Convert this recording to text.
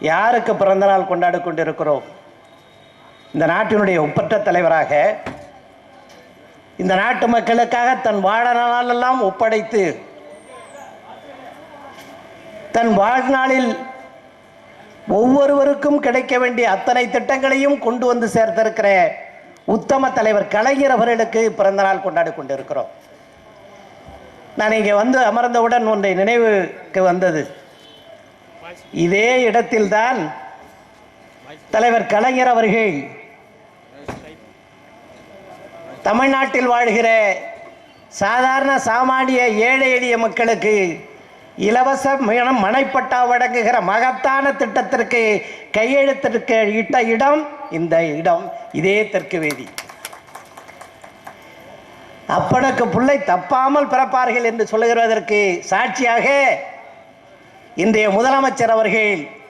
யாருக்கு பிறந்தநாள் கொண்டாடி கொண்டிருக்கிறோம்? இந்த நாட்டினுடைய ஒப்பற்ற தலைவராக இந்த நாட்டு மக்களுக்காக தன் வாழ்நாளெல்லாம் ஒப்படைத்து தன் வாழ்நாளில் ஒவ்வொருவருக்கும் கிடைக்க வேண்டிய அத்தனை திட்டங்களையும் கொண்டு வந்து சேர்த்திருக்கிற உத்தம தலைவர் கலைஞர் அவர்களுக்கு பிறந்தநாள் கொண்டாடி கொண்டிருக்கிறோம். நான் இங்கே வந்து அமர்ந்தவுடன் ஒன்றை நினைவுக்கு வந்தது. இதே இடத்தில்தான் தலைவர் கலைஞர் அவர்கள் தமிழ்நாட்டில் வாழ்கிற சாதாரண சாமானிய ஏழை எளிய மக்களுக்கு இலவச மன- மனைப்பட்டா வழங்குகிற மகத்தான திட்டத்திற்கு கையெழுத்திற்கு இட்ட இடம் இந்த இடம். இதே தெற்கு வேதி. அப்பனுக்கு பிள்ளை தப்பாமல் பிறப்பார்கள் என்று சொல்லுகிறதற்கு சாட்சியாக இன்றைய முதலமைச்சர் அவர்கள்